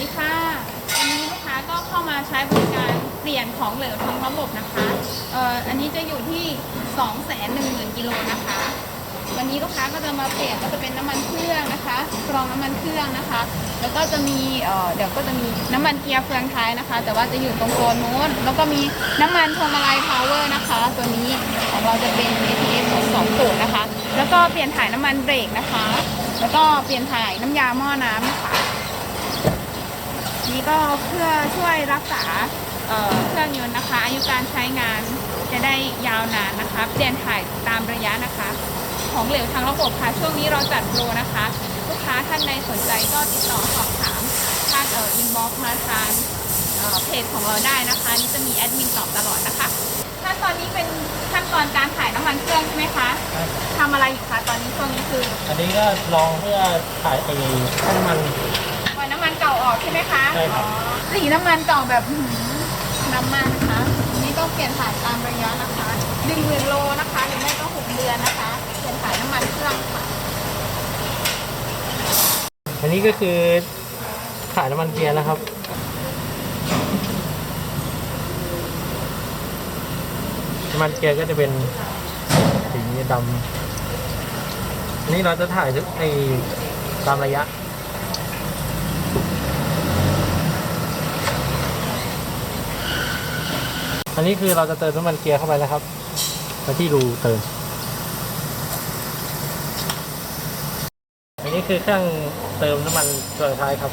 ดีค่ะวันนี้ลูกค้าก็เข้ามาใช้บริการเปลี่ยนของเหลวทั้งระบบนะคะเอ่ออันนี้จะอยู่ที่ 2 1 0 0 0 0กิโลนะคะ วันนี้ลูกค้าก็จะมาเปลี่ยนก็จะเป็นน้ำมันเครื่องนะคะกรองน้ำมันเครื่องนะคะ แล้วก็จะมีเอ่อเดี๋ยวก็จะมีน้ำมันเกียร์เฟืองท้ายนะคะ แต่ว่าจะอยู่ตรงโซนนู้นแล้วก็มีน้ำมันพวงมาลัยพาวเวอร์นะคะ ตัวนี้ของเราจะเป็น ATS สองสูตรนะคะ แล้วก็เปลี่ยนถ่ายน้ำมันเบรกนะคะ แล้วก็เปลี่ยนถ่ายน้ำยาหม้อน้ำนะคะ นี่ก็เพื่อช่วยรักษาเอ่อเครื่องยนต์นะคะ อายุการใช้งานจะได้ยาวนานนะคะเปลี่ยนถ่ายตามระยะนะคะ ของเหลวทางระบบค่ะช่วงนี้เราจัดโปรนะคะ ลูกค้าท่านใดสนใจก็ติดต่อสอบถามทางเอ่ออินบ็อกมาทางเอ่อเพจของเราได้นะคะนี่จะมีแอดมินตอบตลอดนะคะขั้นตอนนี้เป็นขั้นตอนการถ่ายน้ำมันเครื่องใช่ไหมคะทำอะไรอยู่คะตอนนี้ช่วงนี้คือ อันนี้ก็ลองเพื่อถ่ายไอ้ให้น้ำมันปล่ อยน้ำมันเก่าออกใช่ไหมคะใช่ครับอ๋อสีน้ำมันเก่าแบบหืมน้ำมันนะคะ นี่ต้องเปลี่ยนถ่ายตามระยะนะคะหนึ่งหมื่นโลนะคะ หรือไม่ก็หกเดือนนะคะ เปลี่ยนถ่ายน้ำมันเครื่องค่ะ อันนี้ก็คือถ่ายน้ำมันเกียร์นะครับ น้ำมันเกียร์ก็จะเป็นสีดำอันนี้เราจะถ่ายทุกไอ้ตามระยะ อันนี้คือเราจะเติมน้ำมันเกียร์เข้าไปแล้วครับไปที่รูเติม อันนี้คือเครื่องเติมน้ำมันเฟืองท้ายครับ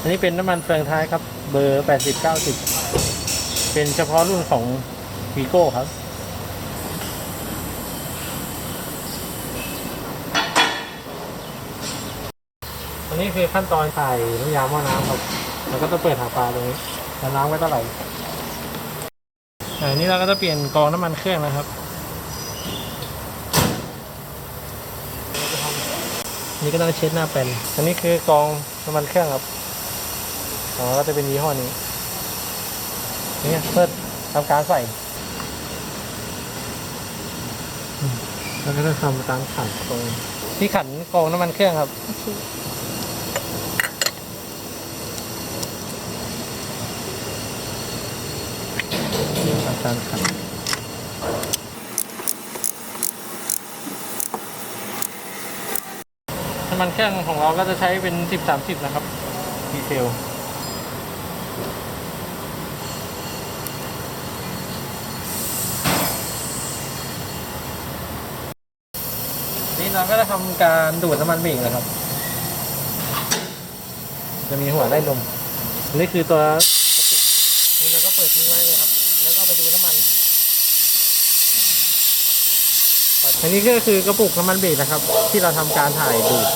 อันนี้เป็นน้ำมันเฟืองท้ายครับ เบอร์ 80 90 เป็นเฉพาะรุ่นของวีโก้ครับอันนี้คือขั้นตอนใส่น้ำยาหม้อน้ำครับ แล้วก็จะเปิดหาปลาตรงนี้แล้วน้ำไว้เท่าไหร่อันนี้เราก็จะเปลี่ยนกองน้ำมันเครื่องนะครับ นี่ก็ต้องเช็ดหน้าเป็นอันนี้คือกองน้ำมันเครื่องครับอ๋อก็จะเป็นยี่ห้อนี้นี่เพื่อทำการใส่แล้วก็จะทำการขันตรงที่ขันกองน้ำมันเครื่องครับ ทำการขันน้ำมันเครื่องของเราก็จะใช้เป็น 10 30 นะครับ ดีเซลนี่เราก็จะทำการดูดน้ำมันเบรกนะครับ จะมีหัวไล่ลม นี่คือตัว นี่เราก็เปิดทิ้งไว้เลยครับ แล้วก็ไปดูน้ำมันอันนี้ก็คือกระปุกน้ำมันเบรกนะครับ ที่เราทำการถ่ายดูด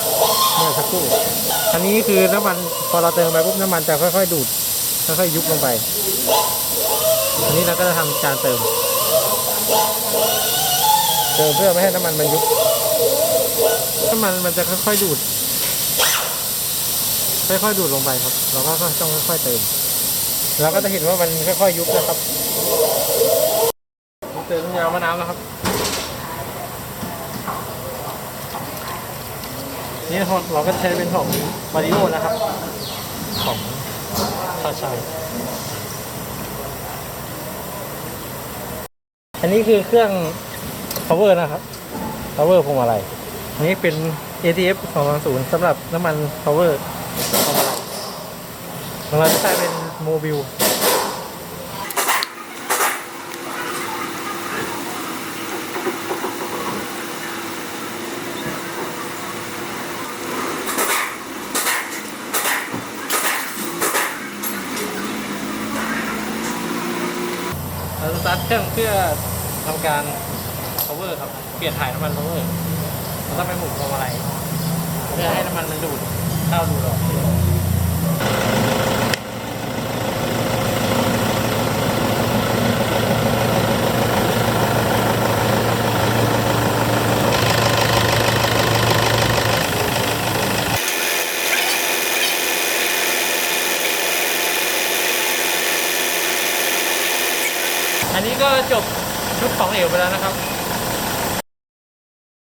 เมื่อสักครู่อันนี้คือน้ำมันพอเราเติมไปปุ๊บน้ำมันจะค่อยๆดูดค่อยๆยุบลงไปอันนี้เราก็จะทำการเติม เติมเพื่อไม่ให้น้ำมันมันยุบน้ำมันมันจะค่อยๆดูด ค่อยๆดูดลงไปครับ เราก็ต้องค่อยๆเติม เราก็จะเห็นว่ามันค่อยๆยุบนะครับเติมน้ำยามะนาวแล้วครับนี่เราก็ใช้เป็นของมาริโอนะครับ ของชาชัยอันนี้คือเครื่อง power นะครับ power พวงมาลัยอันนี้เป็น ATF 2 0สำหรับน้ำมัน power พวงมาลัยของเราจะใช้เป็น โมบิลเราสตาร์ทเครื่องเพื่อทำการ power ครับ เปลี่ยนถ่ายน้ำมัน power เราต้องไปหมุนพวงมาลัยเพื่อให้น้ำมันมันดูดเข้าดูดออก อันนี้ก็จบชุดของเหวไปแล้วนะครับ